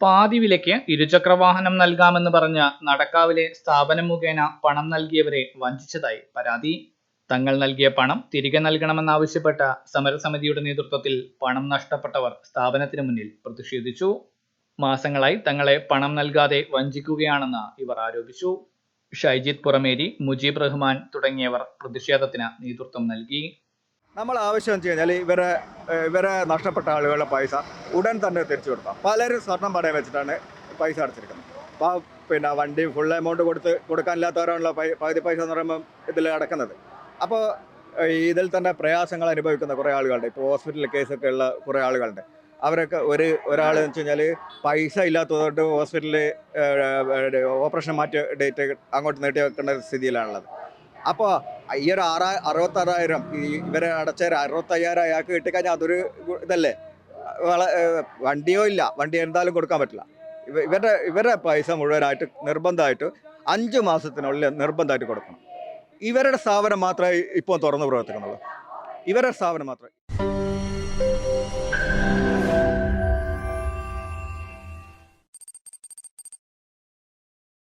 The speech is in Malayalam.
പാതി വിലയ്ക്ക് ഇരുചക്രവാഹനം നൽകാമെന്ന് പറഞ്ഞ നടക്കാവിലെ സ്ഥാപനം മുഖേന പണം നൽകിയവരെ വഞ്ചിച്ചതായി പരാതി. തങ്ങൾ നൽകിയ പണം തിരികെ നൽകണമെന്നാവശ്യപ്പെട്ട സമരസമിതിയുടെ നേതൃത്വത്തിൽ പണം നഷ്ടപ്പെട്ടവർ സ്ഥാപനത്തിന് മുന്നിൽ പ്രതിഷേധിച്ചു. മാസങ്ങളായി തങ്ങളെ പണം നൽകാതെ വഞ്ചിക്കുകയാണെന്ന് ഇവർ ആരോപിച്ചു. ഷൈജിത് പുറമേരി മുജീബ് റഹ്മാൻ തുടങ്ങിയവർ പ്രതിഷേധത്തിന് നേതൃത്വം നൽകി. നമ്മൾ ആവശ്യം വെച്ച് കഴിഞ്ഞാൽ ഇവരെ ഇവരെ നഷ്ടപ്പെട്ട ആളുകളുടെ പൈസ ഉടൻ തന്നെ തിരിച്ചു കൊടുക്കാം. പലരും സ്വർണം പടയം വെച്ചിട്ടാണ് പൈസ അടച്ചിരിക്കുന്നത്. അപ്പോൾ പിന്നെ വണ്ടി ഫുൾ എമൗണ്ട് കൊടുത്ത് കൊടുക്കാനില്ലാത്തവരാണല്ലോ പകുതി പൈസ എന്ന് പറയുമ്പോൾ ഇതിൽ അടക്കുന്നത്. അപ്പോൾ ഇതിൽ തന്നെ പ്രയാസങ്ങൾ അനുഭവിക്കുന്ന കുറേ ആളുകളുണ്ട്. ഇപ്പോൾ ഹോസ്പിറ്റൽ കേസൊക്കെ ഉള്ള കുറേ ആളുകളുണ്ട്. അവരൊക്കെ ഒരു ഒരാൾ എന്ന് വെച്ച് കഴിഞ്ഞാൽ പൈസ ഇല്ലാത്തതുകൊണ്ട് ഹോസ്പിറ്റലിൽ ഓപ്പറേഷൻ മാറ്റി ഡേറ്റ് അങ്ങോട്ട് നീട്ടി വെക്കേണ്ട സ്ഥിതിയിലാണുള്ളത്. അപ്പോൾ ഈ ഒരു ആറാ അറുപത്താറായിരം ഇവരെ അടച്ച അറുപത്തയ്യായിരം അയാൾക്ക് കിട്ടിക്കഴിഞ്ഞാൽ അതൊരു ഇതല്ലേ? വണ്ടിയോ ഇല്ല. വണ്ടി എന്തായാലും കൊടുക്കാൻ പറ്റില്ല. ഇവ- ഇവരുടെ ഇവരുടെ പൈസ മുഴുവനായിട്ട് നിർബന്ധമായിട്ട് അഞ്ച് മാസത്തിനുള്ളിൽ നിർബന്ധമായിട്ട് കൊടുക്കണം. ഇവരുടെ സ്ഥാപനം മാത്രമേ ഇപ്പോൾ തുറന്നു പ്രവർത്തിക്കുന്നുള്ളൂ. ഇവരുടെ സ്ഥാപനം മാത്രമേ